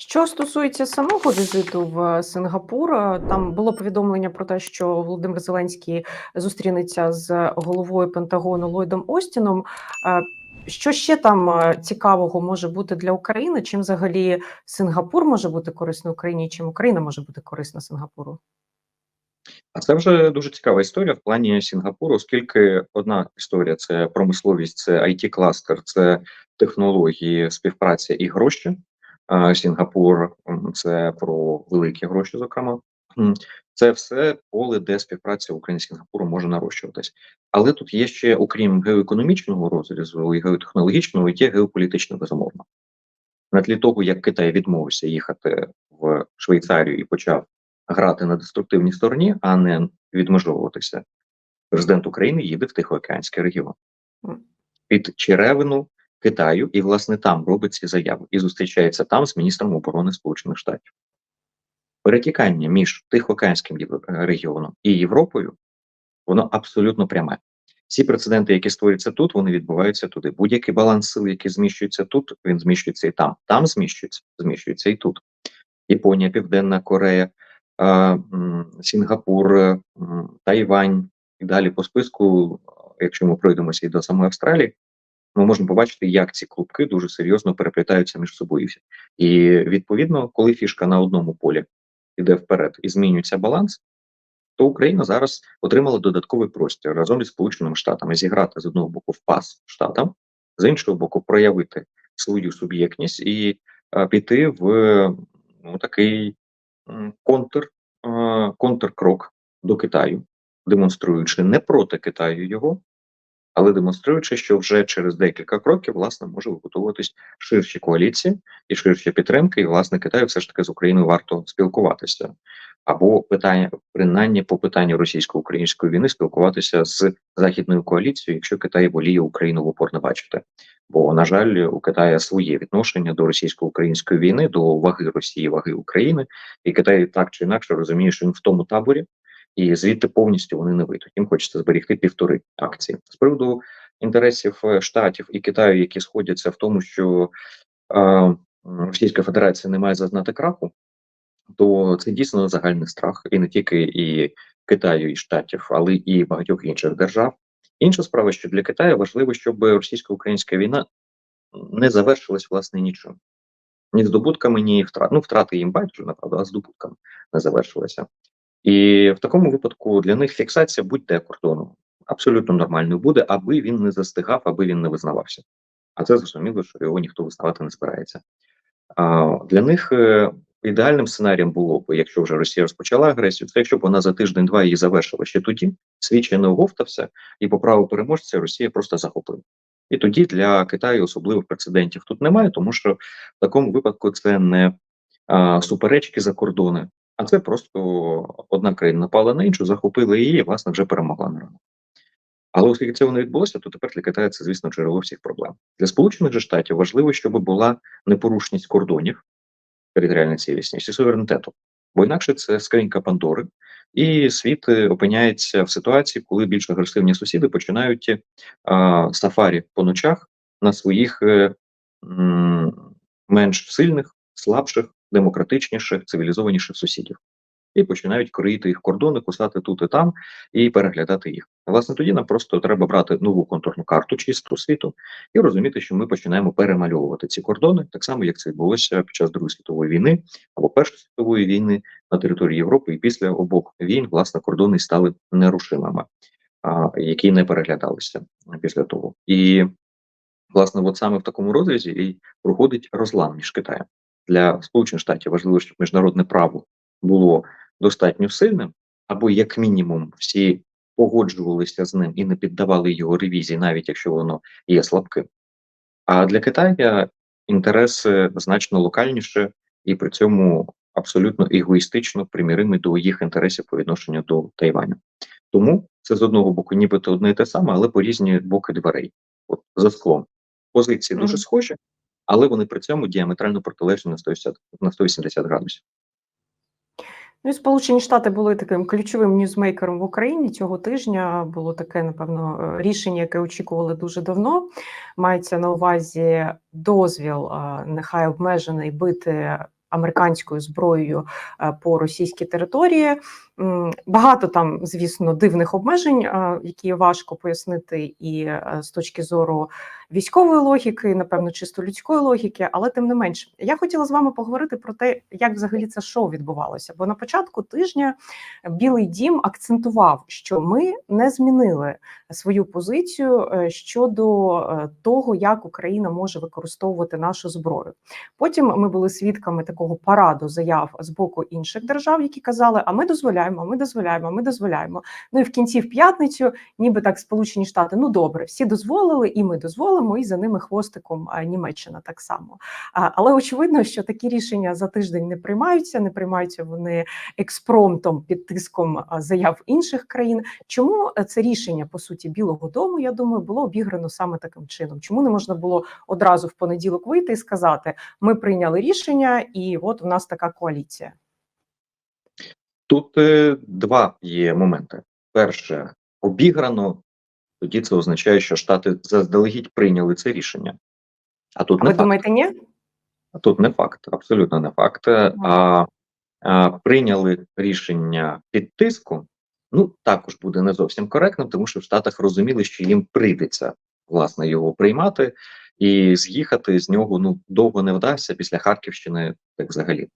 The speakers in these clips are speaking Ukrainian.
Що стосується самого візиту в Сингапур, там було повідомлення про те, що Володимир Зеленський зустрінеться з головою Пентагону Ллойдом Остіном. Що ще там цікавого може бути для України? Чим взагалі Сингапур може бути корисним Україні? Чим Україна може бути корисна Сингапуру? А це вже дуже цікава історія в плані Сінгапуру, оскільки одна історія це промисловість, це it кластер це технології, співпраця і гроші. Сінгапур це про великі гроші, зокрема. Це все поле, де співпраця України з Сінгапуром може нарощуватись. Але тут є ще, окрім геоекономічного розрізу і геотехнологічного, є геополітичне безумовно. На тлі того, як Китай відмовився їхати в Швейцарію і почав грати на деструктивній стороні, а не відмежовуватися. Президент України їде в Тихоокеанський регіон під черевину Китаю, і власне там робить ці заяви і зустрічається там з міністром оборони Сполучених Штатів. Перетікання між Тихоокеанським регіоном і Європою воно абсолютно пряме. Всі прецеденти, які створюються тут, вони відбуваються туди. Будь-який баланс сил, який зміщується тут, він зміщується і там. Там зміщується, зміщується і тут. Японія, Південна Корея, Сінгапур, Тайвань і далі по списку. Якщо ми пройдемося і до самої Австралії, ми можемо побачити, як ці клубки дуже серйозно переплітаються між собою. І відповідно, коли фішка на одному полі йде вперед і змінюється баланс, то Україна зараз отримала додатковий простір разом із Сполученими Штатами зіграти з одного боку в пас штатам, з іншого боку, проявити свою суб'єктність і е, піти в ну, такий контр, е, контркрок до Китаю, демонструючи не проти Китаю його, але демонструючи, що вже через декілька кроків власне може вибудовуватись ширші коаліції і ширші підтримки, і власне Китаю все ж таки з Україною варто спілкуватися, або питання принаймні по питанню російсько-української війни спілкуватися з західною коаліцією, якщо Китай воліє Україну в опор не бачити. Бо на жаль, у Китая своє відношення до російсько-української війни, до ваги Росії, ваги України, і Китай так чи інакше розуміє, що він в тому таборі, і звідти повністю вони не вийдуть. Їм хочеться зберегти півтори акції з приводу інтересів е, штатів і Китаю, які сходяться в тому, що е, Російська Федерація не має зазнати краху, то це дійсно загальний страх, і не тільки і Китаю, і штатів, але і багатьох інших держав. Інша справа, що для Китаю важливо, щоб російсько-українська війна не завершилась власне нічим. Ні здобутками, ні втрат. Ну, втрати їм байдуже, направда, а здобутками не завершилася. І в такому випадку для них фіксація будь-де кордону абсолютно нормальною буде, аби він не застигав, аби він не визнавався. А це зрозуміло, що його ніхто визнавати не збирається. А, Для них е, ідеальним сценарієм було б, якщо вже Росія розпочала агресію, це якщо б вона за тиждень-два її завершила ще тоді, свідче не оговтався, і по праву переможця Росія просто захопила. І тоді для Китаю особливих прецедентів тут немає, тому що в такому випадку це не а, суперечки за кордони, а це просто одна країна напала на іншу, захопила її і, власне, вже перемогла на ринку. Але оскільки цього не відбулося, то тепер для Китаю це, звісно, джерело всіх проблем. Для Сполучених Штатів важливо, щоб була непорушність кордонів, територіальна цілісність і суверенітету. Бо інакше це скринька Пандори, і світ е, опиняється в ситуації, коли більш агресивні сусіди починають а, сафарі по ночах на своїх е, м, менш сильних, слабших, демократичніших, цивілізованіших сусідів. І починають кроїти їх кордони, кусати тут і там і переглядати їх. Власне, тоді нам просто треба брати нову контурну карту чисту світу і розуміти, що ми починаємо перемальовувати ці кордони, так само як це відбулося під час Другої світової війни або Першої світової війни на території Європи, і після обох війн власне кордони стали нерушимими, а, які не переглядалися після того. І власне, от саме в такому розрізі і проходить розлам між Китаєм для Сполучених Штатів. Важливо, щоб міжнародне право було достатньо сильним, або як мінімум всі погоджувалися з ним і не піддавали його ревізії, навіть якщо воно є слабким. А для Китаю інтереси значно локальніше і при цьому абсолютно егоїстично приміримі до їх інтересів по відношенню до Тайваню. Тому це з одного боку, нібито одне і те саме, але по різні боки дверей. От за склом позиції дуже схожі, але вони при цьому діаметрально протилежні на 180, на 180 градусів. Ну, і Сполучені Штати були таким ключовим ньюзмейкером в Україні цього тижня. Було таке, напевно, е, рішення, яке очікували дуже давно. Мається на увазі дозвіл, е, нехай обмежений бити американською зброєю е, по російській території. Багато там, звісно, дивних обмежень, які важко пояснити, і е, з точки зору військової логіки, напевно, чисто людської логіки, але тим не менш, я хотіла з вами поговорити про те, як взагалі це шоу відбувалося. Бо на початку тижня Білий Дім акцентував, що ми не змінили свою позицію е, щодо е, того, як Україна може використовувати нашу зброю. Потім ми були свідками такого параду заяв з боку інших держав, які казали: а ми дозволяємо, а ми дозволяємо, ми дозволяємо. Ну і в кінці в п'ятницю, ніби так, Сполучені Штати, ну добре, всі дозволили, і ми дозволимо, і за ними хвостиком Німеччина так само. Але очевидно, що такі рішення за тиждень не приймаються, не приймаються вони експромтом під тиском заяв інших країн. Чому е, це рішення по суті Білого Дому? Я думаю, було обіграно саме таким чином. Чому не можна було одразу в понеділок вийти і сказати: ми прийняли рішення, і от у нас така коаліція. Тут е, два є моменти. Перше, обіграно, тоді це означає, що Штати заздалегідь прийняли це рішення. А тут А не ви факт. думаєте, ні? А Тут не факт, абсолютно не факт. Е, А, а прийняли рішення під тиском. Ну також буде не зовсім коректним, тому що в Штатах розуміли, що їм прийдеться власне його приймати, і з'їхати з нього ну довго не вдасться після Харківщини, так взагалі.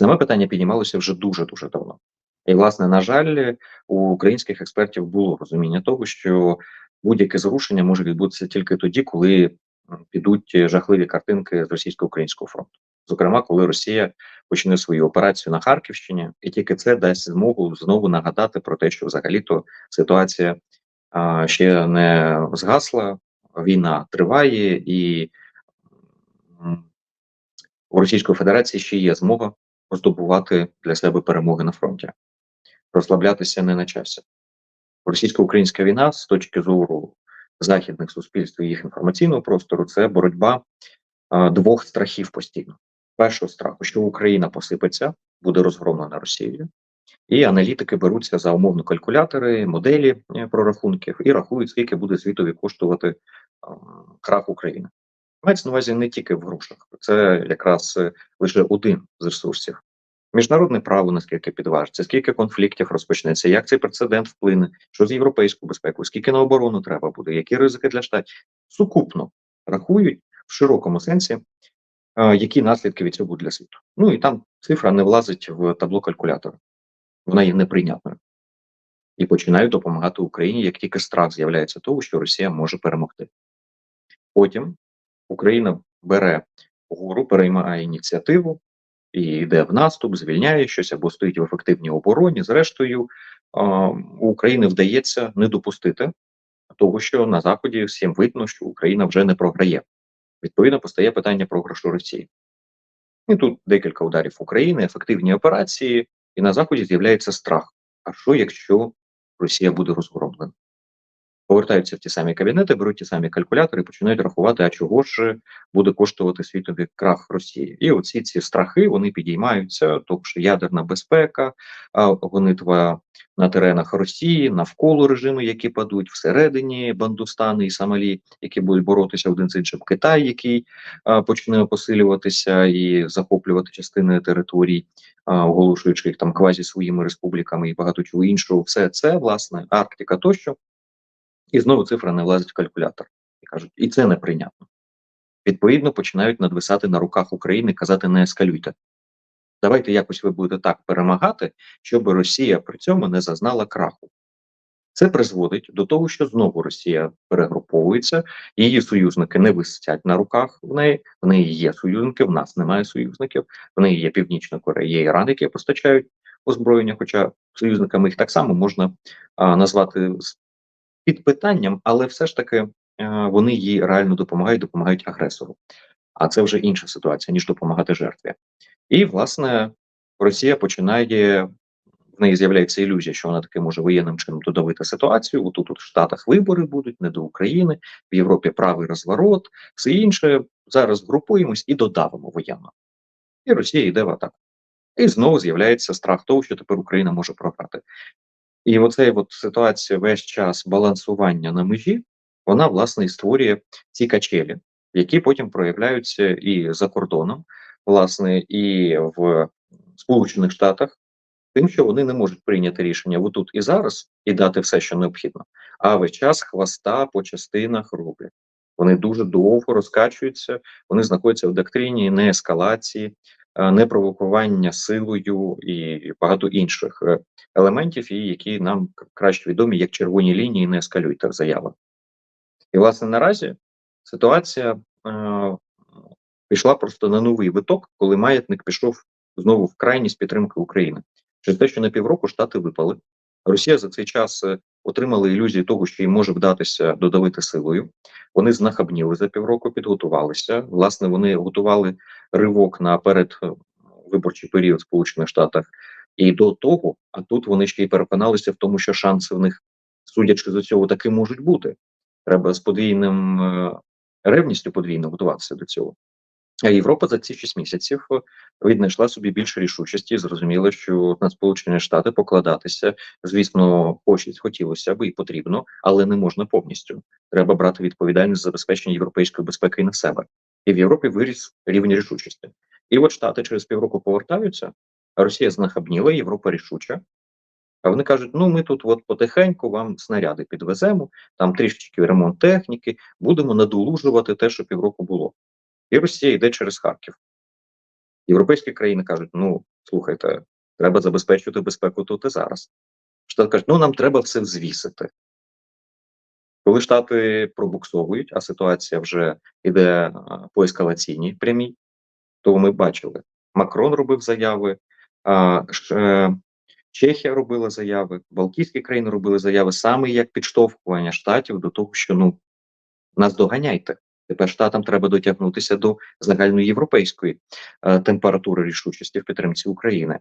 Саме питання піднімалося вже дуже дуже давно. І, власне, на жаль, у українських експертів було розуміння того, що будь-яке зрушення може відбутися тільки тоді, коли підуть жахливі картинки з російсько-українського фронту. Зокрема, коли Росія почне свою операцію на Харківщині, і тільки це дасть змогу знову нагадати про те, що взагалі-то ситуація а, ще не згасла, війна триває, і у Російської Федерації ще є змога здобувати для себе перемоги на фронті. Розслаблятися не на часі. Російсько-українська війна з точки зору західних суспільств і їх інформаційного простору це боротьба двох страхів постійно. Першого страху, що Україна посипеться, буде розгромлена Росією, і аналітики беруться за умовно калькулятори, моделі е, прорахунків і рахують, скільки буде світові коштувати крах України. Мається на увазі не тільки в грошах, це якраз е, лише один з ресурсів. Міжнародне право наскільки підважиться, скільки конфліктів розпочнеться, як цей прецедент вплине, що з європейською безпекою, скільки на оборону треба буде, які ризики для штатів сукупно рахують в широкому сенсі, е, які наслідки від цього будуть для світу. Ну і там цифра не влазить в табло калькулятора, вона є неприйнятною. І починають допомагати Україні, як тільки страх з'являється того, що Росія може перемогти. Потім Україна бере гору, переймає ініціативу і йде в наступ, звільняє щось або стоїть в ефективній обороні. Зрештою, у України вдається не допустити того, що на заході всім видно, що Україна вже не програє. Відповідно, постає питання програшу Росії. І тут декілька ударів України, ефективні операції, і на заході з'являється страх. А що, якщо Росія буде розгромлена? Повертаються в ті самі кабінети, беруть ті самі калькулятори, і починають рахувати, а чого ж буде коштувати світові крах Росії. І оці ці страхи вони підіймаються, тому що ядерна безпека, гонитва на теренах Росії, навколо режими, які падуть, всередині Бандустани і Сомалі, які будуть боротися один з іншим, Китай, який почне посилюватися і захоплювати частини територій, оголошуючи їх там квазі своїми республіками і багато чого іншого. Все це власне Арктика тощо. І знову цифра не влазить в калькулятор. І кажуть, і це неприйнятно. Відповідно, починають надвисати на руках України, казати не ескалюйте. Давайте якось ви будете так перемагати, щоб Росія при цьому не зазнала краху. Це призводить до того, що знову Росія перегруповується, її союзники не висять на руках в неї. В неї є союзники, в нас немає союзників. В неї є Північна Корея, є Іран, які постачають озброєння. Хоча союзниками їх так само можна а, назвати з під питанням, але все ж таки е, вони їй реально допомагають, допомагають агресору. А це вже інша ситуація, ніж допомагати жертві. І, власне, Росія починає в неї з'являється ілюзія, що вона таки може воєнним чином додавити ситуацію. Отут в Штатах вибори будуть, не до України, в Європі правий розворот, все інше. Зараз групуємось і додавимо воєнно. І Росія йде в атаку. І знову з'являється страх того, що тепер Україна може програти. І оцей от ситуація весь час балансування на межі, вона власне і створює ці качелі, які потім проявляються і за кордоном. власне, і в Сполучених Штатах, тим, що вони не можуть прийняти рішення в тут і зараз і дати все, що необхідно, а весь час хвоста по частинах роблять. Вони дуже довго розкачуються, вони знаходяться в доктрині не ескалації, е, не провокування силою і багато інших е, елементів, і які нам краще відомі як червоні лінії, не ескалюйте в заявах. І, власне, наразі ситуація е, пішла просто на новий виток, коли маятник пішов знову в крайність підтримки України. Через те, що на півроку Штати випали. Росія за цей час е, отримала ілюзію того, що їм може вдатися додавити силою. Вони знахабніли за півроку, підготувалися. Власне, вони готували ривок на перед е, виборчий період в Сполучених Штатах. І до того, а тут вони ще й переконалися в тому, що шанси в них, судячи з цього, таки можуть бути. Треба з подвійним е, ревністю подвійно готуватися до цього. А Європа за ці 6 місяців е, віднайшла собі більше рішучості і зрозуміла, що на Сполучені Штати покладатися, звісно, хочуть, хотілося би і потрібно, але не можна повністю. Треба брати відповідальність за забезпечення європейської безпеки на себе. І в Європі виріс рівень рішучості. І от Штати через півроку повертаються, а Росія знахабніла, Європа рішуча. А вони кажуть: ну ми тут от потихеньку вам снаряди підвеземо, там трішечки ремонт техніки, будемо надолужувати те, що півроку було. І Росія йде через Харків. Європейські країни кажуть: ну слухайте, треба забезпечувати безпеку тут і зараз. Штати кажуть, ну нам треба все взвісити. Коли Штати пробуксовують, а ситуація вже йде по ескалаційній прямій, то ми бачили, Макрон робив заяви, е, Чехія робила заяви, Балтійські країни робили заяви саме як підштовхування штатів до того, що ну нас доганяйте. Тепер штатам треба дотягнутися до загальноєвропейської е, температури рішучості в підтримці України.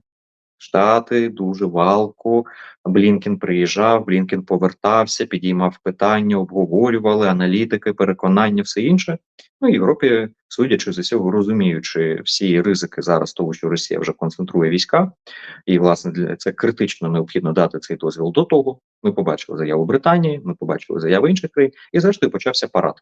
Штати дуже валко. Блінкен приїжджав, Блінкен повертався, підіймав питання, обговорювали аналітики, переконання, все інше. Ну, Європі, судячи з усього, розуміючи всі ризики зараз того, що Росія вже концентрує війська, і власне для це критично необхідно дати цей дозвіл до того. Ми побачили заяву Британії, ми побачили заяви інших країн, і зрештою почався парад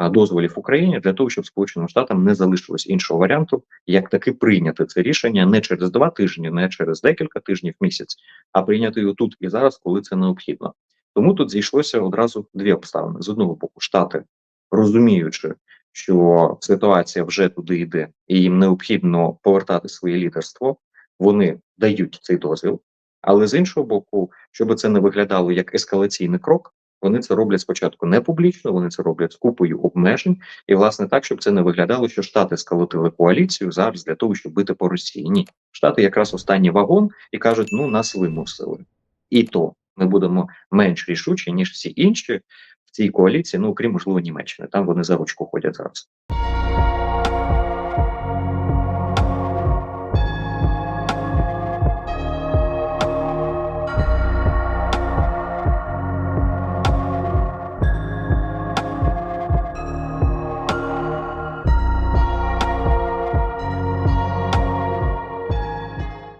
дозволів Україні для того, щоб Сполученим Штатам не залишилось іншого варіанту, як таки прийняти це рішення не через два тижні, не через декілька тижнів місяць, а прийняти його тут і зараз, коли це необхідно. Тому тут зійшлося одразу дві обставини: з одного боку, штати розуміючи, що ситуація вже туди йде, і їм необхідно повертати своє лідерство, вони дають цей дозвіл. Але з іншого боку, щоб це не виглядало як ескалаційний крок, вони це роблять спочатку не публічно, вони це роблять з купою обмежень, і власне так, щоб це не виглядало, що Штати сколотили коаліцію зараз для того, щоб бити по Росії. Ні, Штати якраз останній вагон і кажуть: ну нас вимусили, і то ми будемо менш рішучі ніж всі інші в цій коаліції. Ну окрім можливо Німеччини. Там вони за ручку ходять зараз.